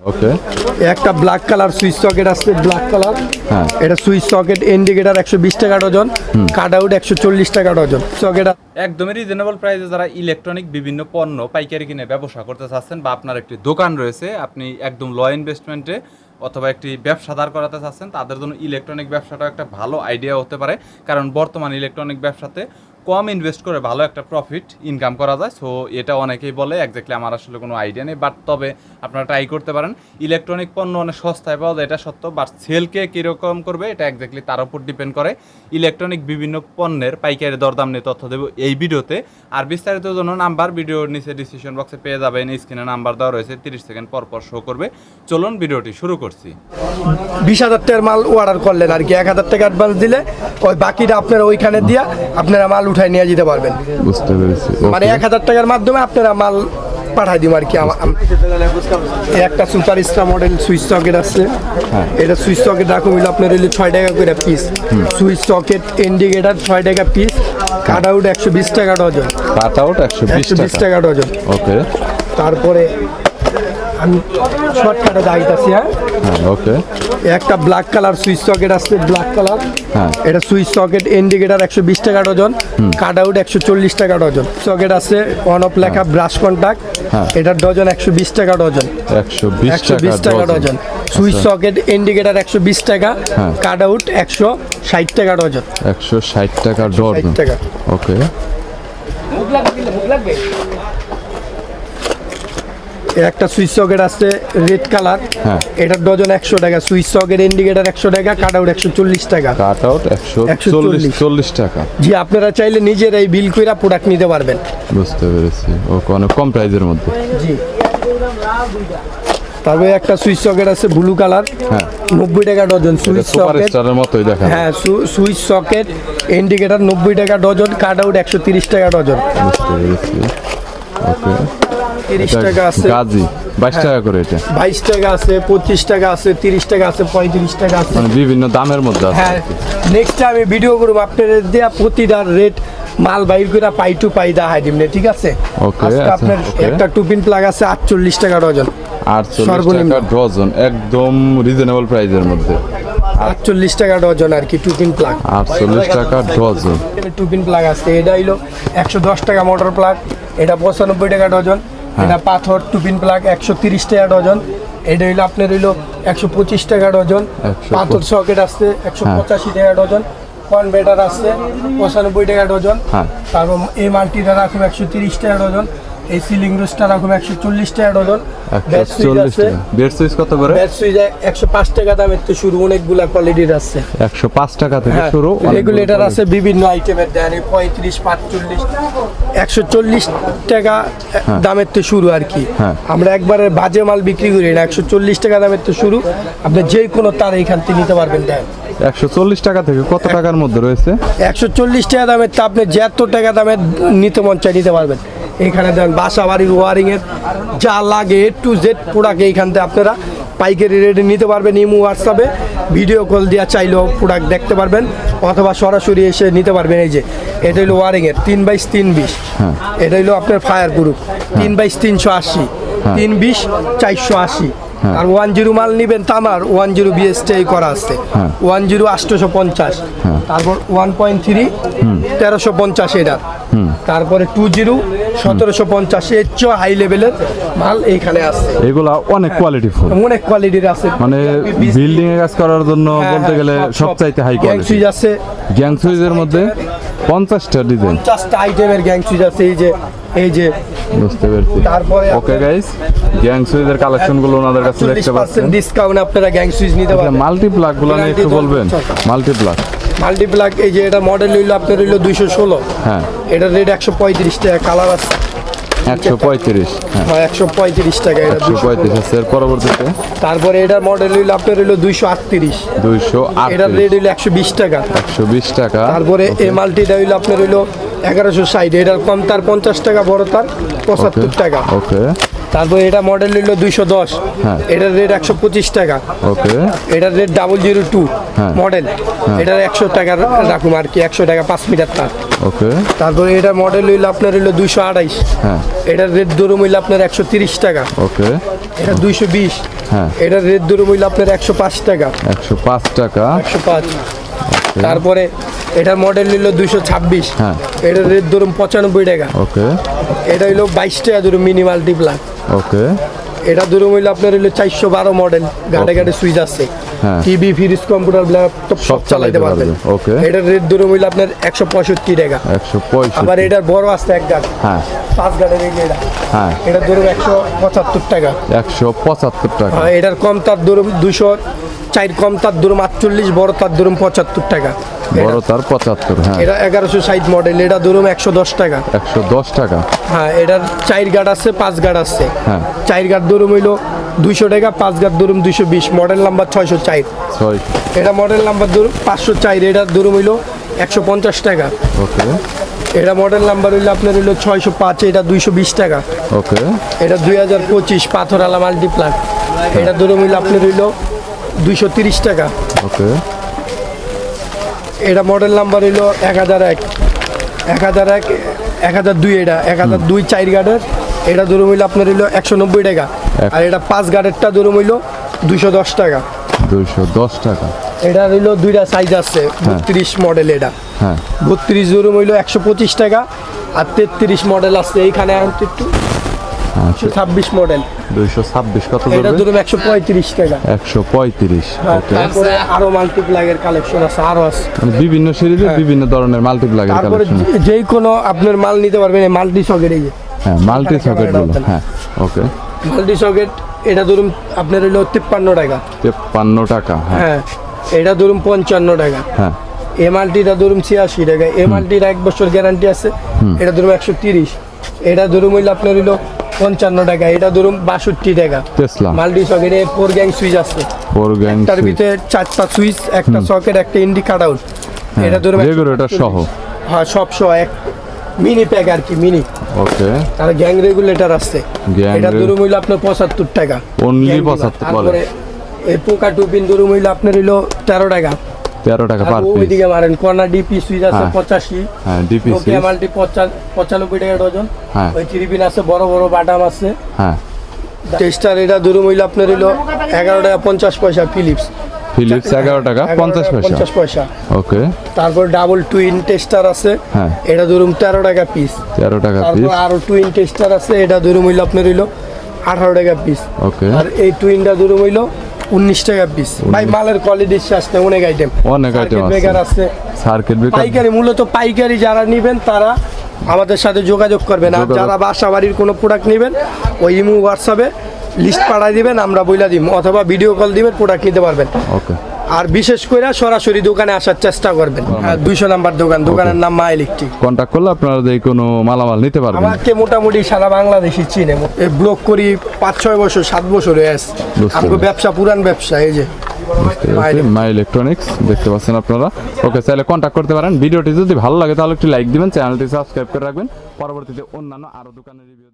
ওকে একটা black colour switch socket আসছে black colour হ্যাঁ। এটা সুইচ সকেট ইন্ডিকেটার একশো বিশ টাকা ডজন কাট আউট একশো চল্লিশ টাকা ডজন সকেট একদমই রিজনেবল প্রাইসে যারা ইলেকট্রনিক বিভিন্ন পণ্য পাইকারি কিনে ব্যবসা করতে চাচ্ছেন বা আপনার একটি দোকান রয়েছে আপনি একদম ল ইনভেস্টমেন্টে অথবা একটি ব্যবসা দাঁড় করাতে চাচ্ছেন তাদের জন্য ইলেকট্রনিক ব্যবসাটা একটা ভালো আইডিয়া হতে পারে। কারণ বর্তমান ইলেকট্রনিক ব্যবসাতে কম ইনভেস্ট করে ভালো একটা প্রফিট ইনকাম করা যায়। সো এটা অনেকেই বলে একজাক্টলি আমার আসলে কোনো আইডিয়া নেই বাট তবে আপনারা ট্রাই করতে পারেন। ইলেকট্রনিক পণ্য অনেক সস্তায় পাওয়া যায়, এটা সত্য বাট সেলকে কীরকম করবে, এটা একজাক্টলি তার উপর ডিপেন্ড করে। ইলেকট্রনিক বিভিন্ন পণ্যের পাইকারি দরদাম নিয়ে তথ্য দেবো এই ভিডিওতে। আর বিস্তারিত জন্য নাম্বার ভিডিওর নিচে ডিসক্রিপশন বক্সে পেয়ে যাবেন স্ক্রিনে নাম্বার দেওয়া রয়েছে, তিরিশ সেকেন্ড পর পর শো করবে। চলুন ভিডিওটি শুরু করছি। বিশ হাজার টাকার মাল অর্ডার করলেন আর কি, এক হাজার টাকা অ্যাডভান্স দিলে, ওই বাকিটা আপনারা ওইখানে দিয়া, আপনারা মাল উঠায় নিয়ে যেতে পারবেন। বুঝতে পেরেছি। মানে এক হাজার টাকার মাধ্যমে আপনারা মাল পাঠাই দিব আর কি। একটা super star model switch socket আছে। হ্যাঁ। এটা সুইচ সকেট রাখুন হইল আপনার হইল ছয় টাকা করে পিস সুইচ সকেট ইন্ডিকেটার ছয় টাকা পিস কাট আউট একশো বিশ টাকা ডজন। কাট আউট একশো বিশ টাকা ডজন। ওকে তারপরে আমি শর্টকাটে দাঁড়িয়েছি হ্যাঁ। হ্যাঁ ওকে একটা ব্ল্যাক কালার সুইচ সকেট আছে ব্ল্যাক কালার হ্যাঁ। এটা সুইচ সকেট ইন্ডিকেটার একশো বিশ টাকা ডজন কাট আউট একশো চল্লিশ টাকা ডজন সকেট আছে ওয়ান অফ লেখা ব্রাশ কন্টাক্ট হ্যাঁ। এটার ডজন একশো বিশ টাকা ডজন একশো বিশ একশো বিশ টাকা ডজন সুইচ সকেট ইন্ডিকেটার একশো বিশ টাকা হ্যাঁ। কাট আউট একশো ষাট টাকা ডজন একশো ষাট টাকা। ডজন টাকা। ওকে এর একটা সুইচ সকেট আছে রেড কালার। হ্যাঁ। এটার ডজন একশো টাকা সুইচ সকেট ইন্ডিকেটার একশো টাকা কাট আউট একশো চল্লিশ টাকা। কাট আউট একশো 140 চল্লিশ। চল্লিশ টাকা। জি আপনারা চাইলে নিজের এই বিল কইরা প্রোডাক্ট নিতে পারবেন। বুঝতে পেরেছি। ওকে অনেক কম প্রাইজের মধ্যে। জি। তারপরে একটা সুইচ সকেট আছে ব্লু কালার। হ্যাঁ। নব্বই টাকা ডজন সুইচ সুপার সকেট। মতোই দেখা হ্যাঁ সুইচ সকেট ইন্ডিকেটার নব্বই টাকা ডজন কাট আউট একশো তিরিশ টাকা ডজন। বুঝতে পেরেছি। ওকে। তিরিশ টাকা আছে। গাজি। বাইশ টাকা করে এটা। বাইশ টাকা আছে পঁচিশ টাকা আছে তিরিশ টাকা আছে পঁয়ত্রিশ টাকা আছে। মানে বিভিন্ন দামের মধ্যে আছে। হ্যাঁ। নেক্সট আমি ভিডিও করব আপনাদের দেওয়া প্রতিটা রেট মাল বাইর করে পাই টু পাই দেখাই দিমনে ঠিক আছে? আজকে আচ্ছা, আপনার. একটা টুপিন প্লাগ আছে আটচল্লিশ টাকা ডজন। আটচল্লিশ টাকা ডজন একদম রিজনেবল প্রাইজের মধ্যে। আটচল্লিশ টাকা ডজন আর কি টুপিন প্লাগ আটচল্লিশ টাকা ডজন। টুপিন প্লাগ আছে এটা হইল একশো দশ টাকা মোটর প্লাগ এটা পঁচানব্বই টাকা ডজন। হ্যাঁ। এটা পাথর টুপিন প্লাগ একশো তিরিশ টাকা ডজন। এটা হইল আপনার হইল একশো পঁচিশ টাকা ডজন। পাথর সকেট আসছে একশো হ্যাঁ। পঁচাশি টাকা ডজন। কনভেটার আসছে পঁচানব্বই টাকা ডজন। হ্যাঁ। তারপর এই মাল্টিটা রাখুন একশো তিরিশ টাকা ডজন। এই সিলিং রোস্টটা রাখুন একশো চল্লিশ টাকা ডজন। বেড সুইচ কত করে? ব্যাট সুইচ একশো পাঁচ টাকা দামের তো শুরু অনেকগুলা কোয়ালিটির আছে। একশো পাঁচ টাকা থেকে হ্যাঁ, শুরু রেগুলেটর আছে বিভিন্ন আইটেমের দেন পঁয়ত্রিশ পাঁচচল্লিশ একশো চল্লিশ টাকা দামের তো শুরু আর কি। হ্যাঁ। আমরা একবারে বাজে মাল বিক্রি করি না একশো চল্লিশ টাকা দামের তো শুরু। আপনি যে কোনো তার এইখান থেকে নিতে পারবেন দেন। একশো চল্লিশ টাকা থেকে কত টাকার মধ্যে রয়েছে? একশো চল্লিশ টাকা দামের তা আপনি যত টাকা দামের নিতে মন চাই নিতে পারবেন। এখানে দেন বাসা বাড়ির ওয়ারিংয়ের যা লাগে এ টু জেড প্রোডাক্ট এইখান থেকে আপনারা পাইকারি রেটে নিতে পারবেন ইমু হোয়াটসঅ্যাপে ভিডিও কল দেওয়া চাইলেও প্রোডাক্ট দেখতে পারবেন অথবা সরাসরি এসে নিতে পারবেন এই যে এটা হলো ওয়ারিংয়ের তিন বাইশ তিন বিশ। হ্যাঁ। এটা হলো আপনার ফায়ার গ্রুপ তিন বাইশ তিনশো আশি তিন বিশ চারশো আশি। আর ওয়ান জিরো মাল নিবেন তামার ওয়ান জিরো বিএসটাই করা আছে। হ্যাঁ। ওয়ান জিরো আটশোশো পঞ্চাশ। তারপর ওয়ান পয়েন্ট থ্রি তেরোশো পঞ্চাশ এটা তারপরে টু জিরো সতেরোশো পঞ্চাশ এর চেয়ে হাই লেভেলের মাল এইখানে আছে। এগুলা অনেক কোয়ালিটি ফুল। অনেক কোয়ালিটির আছে। মানে বিল্ডিং এ কাজ করার জন্য বলতে গেলে সবচাইতে হাই কোয়ালিটি সুইচ আছে। গ্যাং সুইচের মধ্যে পঞ্চাশটা ডিজাইন পঞ্চাশটা আইটেমের গ্যাং সুইচ আছে এই যে এই যে। বুঝতে পেরেছি। তারপরে ওকে গাইস গ্যাং সুইচের কালেকশনগুলো ওনাদের কাছে দেখতে পাচ্ছেন। ডিসকাউন্ট আপনারা গ্যাং সুইচ নিতে পারবেন। মাল্টি প্লাগগুলো নিয়ে একটু বলবেন। মাল্টি প্লাগ মাল্টিপ্লাক এই যে এটা মডেল হইল আপনার হইল দুইশো ষোলো। হ্যাঁ। এটা রেট একশো পঁয়ত্রিশ টাকা কালার আছে। একশো পঁয়ত্রিশ হ্যাঁ। একশো পঁয়ত্রিশ টাকা এটা একশো পঁয়ত্রিশ আছে এর পরবর্তীতে? তারপরে এটার মডেল হইল আপনার হইল দুইশো আটত্রিশ। দুইশো এটার রেট হইল একশো বিশ টাকা। একশো বিশ টাকা তারপরে. এই মাল্টিটা হইল আপনার হইল এগারোশো ষাট। এটার কম তার পঞ্চাশ টাকা বড় তার পঁচাত্তর টাকা। ওকে। তারপরে এটা মডেল হইল দুইশো দশ। হ্যাঁ। এটার রেট একশো পঁচিশ টাকা। ওকে। এটার rate double zero two. Model এটার একশো টাকা রাখুন আর কি একশো টাকা পাঁচ মিটার তার। ওকে। তারপরে এটার মডেল হইল আপনার হইল দুইশো আড়াইশ। এটার রেট দরুম হইল আপনার একশো তিরিশ টাকা। ওকে। এটা দুইশো বিশ। এটার রেট ধরুন হইল আপনার একশো পাঁচ টাকা। একশো পাঁচ টাকা। একশো পাঁচ। তারপরে এটার মডেল নিল দুইশো ছাব্বিশ। এটার রেট ধরুন পঁচানব্বই টাকা। ওকে। এটা হইল বাইশ টাকা ধরুন মিনি মাল্টিপ্লাক ওকে এটা ধরুন হইল আপনার হইল চারশো বারো মডেল গাড়ে গাড়ে সুইচ আছে। হ্যাঁ। টিভি ফ্রিজ কম্পিউটার ল্যাপটপ সব চালাইতে পারবেন। পারবে, okay. এটার রেট ধরুন হইল আপনার একশো পঁয়ষট্টি টাকা। একশো আবার এটার বড় আছে এক গাড়ি হ্যাঁ। পাঁচ গাড়ির এই এটা। হ্যাঁ। এটা ধরুন একশো পঁচাত্তর টাকা। একশো পঁচাত্তর টাকা। আর এটার কম তার ধরুন দুশো চার কম তার ধরুন আটচল্লিশ বড় তার ধরুন পঁচাত্তর টাকা। বড় তার পঁচাত্তর হ্যাঁ। এটা এগারোশো ষাট মডেল এটা ধরুন একশো দশ টাকা। একশো দশ টাকা। হ্যাঁ এটার চার গার্ড আছে পাঁচ গার্ড আছে। হ্যাঁ। চার গার্ড ধরুন হইল দুইশো টাকা পাঁচ গার্ড ধরুন দুইশো বিশ মডেল নাম্বার ছয়শো চার। এটা মডেল নাম্বার ধরুন পাঁচশো চার এটার ধরুন হইল একশো পঞ্চাশ টাকা। ওকে। এটা মডেল নাম্বার হইল আপনার হইল ছয়শো পাঁচ এটা দুইশো বিশ টাকা। ওকে। এটা দুই হাজার পঁচিশ পাথরওয়ালা মাল্টিপ্লাক এটা ধরুন হইল আপনার হইল দুইশো তিরিশ টাকা। ওকে। এটা মডেল নাম্বার হইল এক হাজার এক। এক হাজার এক এক হাজার দুই এটা। এক হাজার দুই চার গার্ডের এটা ধরুন হইল আপনার হইল একশো নব্বই টাকা। আর এটা পাঁচ গার্ডেরটা ধরুন হইল দুইশো দশ টাকা। দুইশো দশ টাকা। এটা হইল দুইটা সাইজ আছে বত্রিশ মডেল এটা। হ্যাঁ। বত্রিশ ধরুন হইল একশো পঁচিশ টাকা। আর তেত্রিশ মডেল আছে এইখানে একটু। ছাব্বিশ মডেল দুইশো ছাব্বিশ কত এটা একশো পঁয়ত্রিশ টাকা। একশো পঁয়ত্রিশ ওকে। তারপরে আরও মাল্টিপ্লাগের কালেকশন আছে আরও আছে। মানে বিভিন্ন সিরিজে বিভিন্ন ধরনের মাল্টিপ্লাগের তারপরে কালেকশন যে- কোনো আপনার মাল নিতে পারবেন মাল্টি সকেট এই হ্যাঁ মাল্টি সকেটগুলো হ্যাঁ ওকে। মাল্টি সকেট এটা ধরুন আপনার হইল তিপ্পান্ন টাকা। তেপ্পান্ন টাকা হ্যাঁ। হ্যাঁ এটা ধরুন পঞ্চান্ন টাকা। হ্যাঁ। এমআলটিটা ধরুন ছিয়াশি টাকা। এমআলটির এক বছর গ্যারান্টি আছে। এটা ধরুন একশো তিরিশ। এটা ধরুন হইল আপনার হইল পঞ্চান্ন টাকা এটা ধরুন বাষট্টি টাকা। টেসলা মাল্টি সকেটে ফোর গ্যাং সুইচ আছে। ফোর গ্যাং তার ভিতরে চারটা সুইচ একটা সকেট একটা ইন্ডি কাট আউট এটা ধরুন রেগুলেটর সহ। হ্যাঁ সব সহ এক মিনি প্যাক আর কি মিনি ওকে। আর গ্যাং রেগুলেটর আছে। এটা ধরুন হইল আপনার পঁচাত্তর টাকা। Only Gang 75 বলে। তারপরে এই পোকা টুপিন ধরুন হইল আপনার হইল তেরো টাকা। তেরো টাকা পার পিস ওইদিকে মারেন কর্নার ডিপি সুইচ আছে হ্যাঁ। পঁচাশি। হ্যাঁ ডিপিসি নোকিয়া মাল্টি পঁচা- পঁচানব্বই টাকা ডজন। হ্যাঁ। ওই থ্রিপিন আছে বড় বড় বাটাম আছে। হ্যাঁ। টেস্টার এটা ধরুন হইল আপনার হইল এগারো টাকা পঞ্চাশ পয়সা ফিলিপস ফিলিপস এগারো টাকা পঞ্চাশ পয়সা। পঞ্চাশ পয়সা। ওকে তারপর ডাবল টুইন টেস্টার আছে। হ্যাঁ। এটা ধরুন তেরো টাকা পিস তেরো টাকা পিস তারপর আরও টুইন টেস্টার আছে এটা ধরুন হইল আপনার হইল আঠারো টাকা পিস ওকে আর এই টুইনটা ধরুন হইল উনিশ টাকা পিস ভাই মালের কোয়ালিটি শেষ নেই অনেক আইটেম অনেক আইটেম আছে। বেকার আছে। সার্কিট বেকার পাইকারি মূলত পাইকারি যারা নেবেন তারা আমাদের সাথে যোগাযোগ করবেন। আর যারা বাসা বাড়ির কোনো প্রোডাক্ট নেবেন ওই ইমো হোয়াটসঅ্যাপে লিস্ট পাঠাই দিবেন আমরা বইলা দিব অথবা ভিডিও কল দিবেন প্রোডাক্ট নিতে পারবেন। ওকে আর বিশেষ করে সরাসরি দোকানে আসার চেষ্টা করবেন। দুইশো নাম্বার দোকান। দোকানের নাম মা ইলেকট্রিক। কন্ট্যাক্ট করলে আপনারা যে কোনো মালামাল নিতে পারবেন। আমাকে মোটামুটি সারা বাংলাদেশি চিনে। এই ব্লক করি পাঁচ ছয় বছর সাত বছর হয়ে আসছে আমাকে ব্যবসা পুরান ব্যবসা এই যে মাই ইলেকট্রনিক্স দেখতে পাচ্ছেন আপনারা। ওকে চাইলে কন্ট্যাক্ট করতে পারেন। ভিডিওটি যদি ভালো লাগে তাহলে একটু লাইক দিবেন চ্যানেলটি সাবস্ক্রাইব করে রাখবেন। পরবর্তীতে অন্যান্য আরও দোকানের রিভিউ